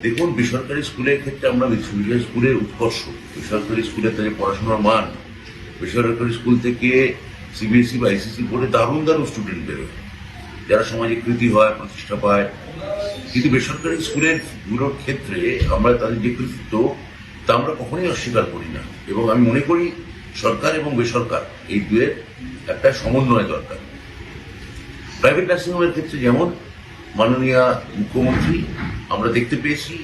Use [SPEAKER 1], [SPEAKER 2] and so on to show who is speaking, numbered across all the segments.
[SPEAKER 1] দেখুন, বেসরকারি স্কুলের ক্ষেত্রে আমরা বেসরকারি স্কুলের উৎকর্ষ। বেসরকারি স্কুলে তাদের পড়াশোনার মান বেসরকারি স্কুল থেকে সিবিএসসি বা আইসিসি পড়ে দারুণ দারুণ স্টুডেন্ট বেরোয় যারা সমাজে কৃতি হয়, প্রতিষ্ঠা পায়। কিন্তু বেসরকারি স্কুলেরগুলোর ক্ষেত্রে আমরা তাদের যে কৃতিত্ব, তা আমরা কখনোই অস্বীকার করি না। এবং আমি মনে করি, সরকার এবং বেসরকার এই দুয়ের একটা সমন্বয় দরকার। প্রাইভেট নার্সিংহোমের ক্ষেত্রে যেমন মাননীয় মুখ্যমন্ত্রী, আমরা দেখতে পেয়েছি,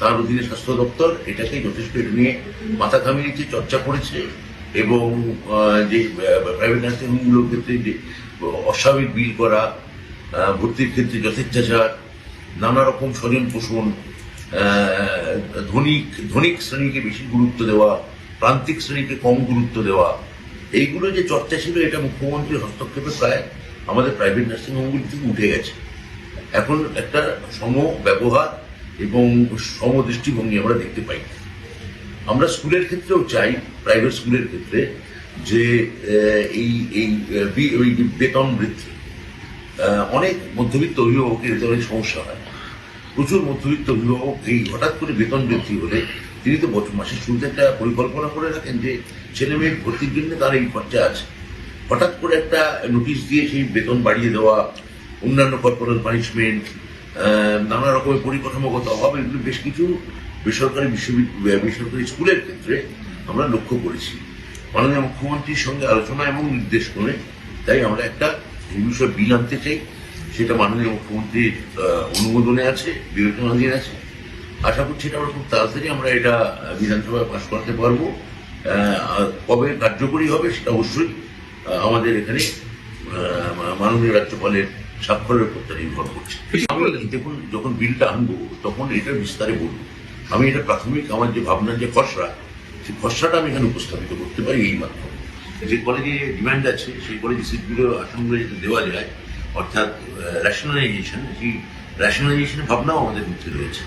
[SPEAKER 1] তার অধীনে স্বাস্থ্য দপ্তর এটাকে যথেষ্ট এটা নিয়ে মাথা ঘামিয়েছে, চর্চা করেছে, এবং যে প্রাইভেট নার্সিং হোমগুলোর ক্ষেত্রে যে, অস্বাভাবিক বিল করা ভর্তির ক্ষেত্রে যথেচ্ছাচার, নানা রকম স্বজন পোষণ ধনিক ধনিক শ্রেণীকে বেশি গুরুত্ব দেওয়া, প্রান্তিক শ্রেণীকে কম গুরুত্ব দেওয়া, এইগুলো যে চর্চা ছিল, এটা মুখ্যমন্ত্রীর হস্তক্ষেপে প্রায় আমাদের প্রাইভেট নার্সিং হোমগুলি থেকে উঠে গেছে। এখন একটা সম ব্যবহার এবং সম দৃষ্টিভঙ্গি আমরা দেখতে পাই। আমরা স্কুলের ক্ষেত্রেও চাই প্রাইভেট স্কুলের ক্ষেত্রে, যে এই এই ওই বেতন বৃদ্ধি। অনেক মধ্যবিত্ত অভিভাবকের এতে অনেক সমস্যা হয়। প্রচুর মধ্যবিত্ত অভিভাবক এই হঠাৎ করে বেতন বৃদ্ধি হলে তিনি তো বছর মাসের শুরুতে একটা পরিকল্পনা করে রাখেন যে, ছেলে মেয়ের ভর্তির জন্য তার এই খরচা আছে। হঠাৎ করে একটা নোটিশ দিয়ে সেই বেতন বাড়িয়ে দেওয়া অন্যান্য কর্পোরেট পানিশমেন্ট নানা রকমের পরিকাঠামোগত অভাব, এগুলো বেশ কিছু বেসরকারি বিশ্ববিদ্যালয় বেসরকারি স্কুলের ক্ষেত্রে আমরা লক্ষ্য করেছি। মাননীয় মুখ্যমন্ত্রীর সঙ্গে আলোচনা এবং নির্দেশ করে তাই আমরা একটা এই বিষয়ে বিল আনতে চাই। সেটা মাননীয় মুখ্যমন্ত্রীর অনুমোদনে আছে বিবেচনাধীন আছে। আশা করছি এটা আমরা খুব তাড়াতাড়ি আমরা এটা বিধানসভায় পাশ করতে পারব। কবে কার্যকরী হবে সেটা অবশ্যই আমাদের এখানে মাননীয় রাজ্যপালের স্বাক্ষরের উপর নির্ভর করছে। আমি দেখুন যখন বিলটা আনব তখন এটা বিস্তারে বলব। আমি এটা প্রাথমিক আমার যে ভাবনার যে খসড়া সেই খসড়াটা আমি এখানে উপস্থাপিত করতে পারি এই মাধ্যমে। যে কলেজে ডিমান্ড আছে সেই কলেজে সিটগুলো আসনগুলো যাতে দেওয়া যায় অর্থাৎ রেশনালাইজেশন সেই রেশনালাইজেশনের ভাবনাও আমাদের মধ্যে রয়েছে।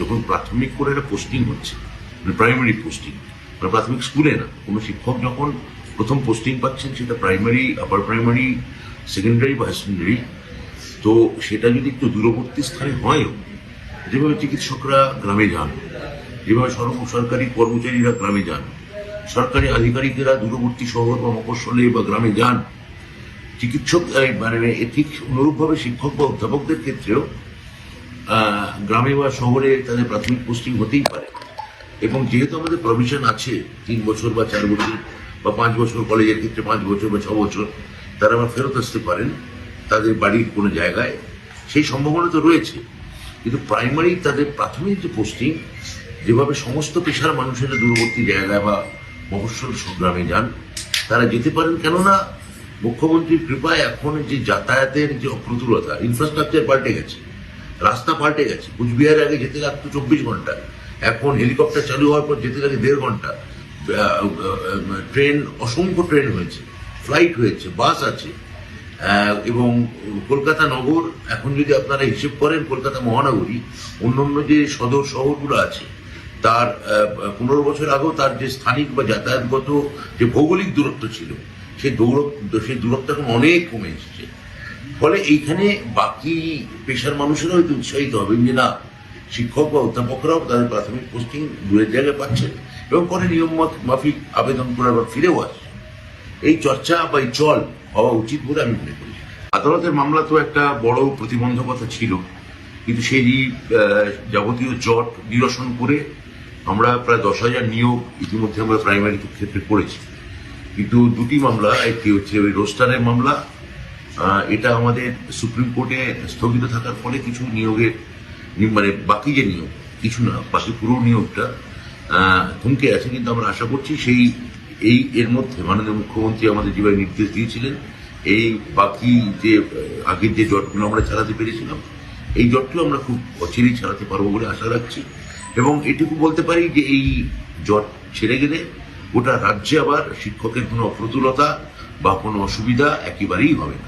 [SPEAKER 1] যখন প্রাথমিক করে একটা পোস্টিং হচ্ছে মানে প্রাইমারি পোস্টিং মানে প্রাথমিক স্কুলে না কোনো শিক্ষক যখন প্রথম পোস্টিং পাচ্ছেন সেটা প্রাইমারি আপার প্রাইমারি সেকেন্ডারি বা সেকেন্ডারি তো সেটা যদি একটু দূরবর্তী স্থানে হয় যেভাবে চিকিৎসকরা গ্রামে যান, যেভাবে সর্ব সরকারি কর্মচারীরা গ্রামে যান, সরকারি আধিকারিকেরা দূরবর্তী শহর বা মফস্বলে বা গ্রামে যান, চিকিৎসক মানে ঠিক অনুরূপভাবে শিক্ষক বা অধ্যাপকদের ক্ষেত্রেও গ্রামে বা শহরে তাদের প্রাথমিক পোস্টিং হতেই পারে। এবং যেহেতু আমাদের প্রভিশন আছে, তিন বছর বা চার বছর বা পাঁচ বছর, কলেজের ক্ষেত্রে পাঁচ বছর বা ছ বছর তারা আবার ফেরত আসতে পারেন তাদের বাড়ির কোনো জায়গায়। সেই সম্ভাবনা তো রয়েছে। কিন্তু প্রাইমারি তাদের প্রাথমিক যে পোস্টিং যেভাবে সমস্ত পেশার মানুষেরা দূরবর্তী জায়গায় বা মফস্বল গ্রামে যান, তারা যেতে পারেন। কেননা মুখ্যমন্ত্রীর কৃপায় এখন যে যাতায়াতের যে অপ্রতুলতা ইনফ্রাস্ট্রাকচার পাল্টে গেছে, রাস্তা পাল্টে গেছে। কুচবিহার আগে যেতে লাগতো চব্বিশ ঘণ্টা, এখন হেলিকপ্টার চালু হওয়ার পর যেতে লাগে দেড় ঘণ্টা। ট্রেন অসংখ্য ট্রেন হয়েছে। ফ্লাইট হয়েছে বাস আছে এবং কলকাতা নগর, এখন যদি আপনারা হিসেব করেন কলকাতা মহানগরী, অন্যান্য যে সদর শহরগুলো আছে, তার পনেরো বছর আগেও তার যে স্থানিক বা যাতায়াতগত যে ভৌগোলিক দূরত্ব ছিল সেই দৌরত্ব সেই দূরত্ব এখন অনেক কমে এসেছে। ফলে এইখানে বাকি পেশার মানুষেরাও হয়তো উৎসাহিত হবেন যে না, শিক্ষক বা অধ্যাপকরাও তাদের প্রাথমিক পোস্টিং দূরের জায়গায় পাচ্ছেন এবং পরে নিয়ম মাফিক আবেদন করে আবার ফিরেও আসছে এই চর্চা বা এই চল হওয়া উচিত বলে আমি মনে করি। আদালতের মামলা তো একটা বড় প্রতিবন্ধকতা ছিল। কিন্তু সেই যাবতীয় জট নিরসন করে আমরা প্রায় দশ হাজার নিয়োগ ইতিমধ্যে আমরা প্রাইমারি ক্ষেত্রে করেছি। কিন্তু দুটি মামলা, একটি হচ্ছে ওই রোস্টারের মামলা এটা আমাদের সুপ্রিম কোর্টে স্থগিত থাকার ফলে কিছু নিয়োগের মানে বাকি যে নিয়োগ, কিছু না, বাকি পুরো নিয়োগটা থমকে আছে। কিন্তু আমরা আশা করছি সেই এই এর মধ্যে মাননীয় মুখ্যমন্ত্রী আমাদের যেভাবে নির্দেশ দিয়েছিলেন, এই বাকি যে আগের যে জটগুলো আমরা ছাড়াতে পেরেছিলাম, এই জটগুলো আমরা খুব অচিরেই ছাড়াতে পারব বলে আশা রাখছি। এবং এটুকু বলতে পারি যে এই জট ছেড়ে গেলে গোটা রাজ্যে আবার শিক্ষকের কোনো অপ্রতুলতা বা কোনো অসুবিধা একেবারেই হবে না।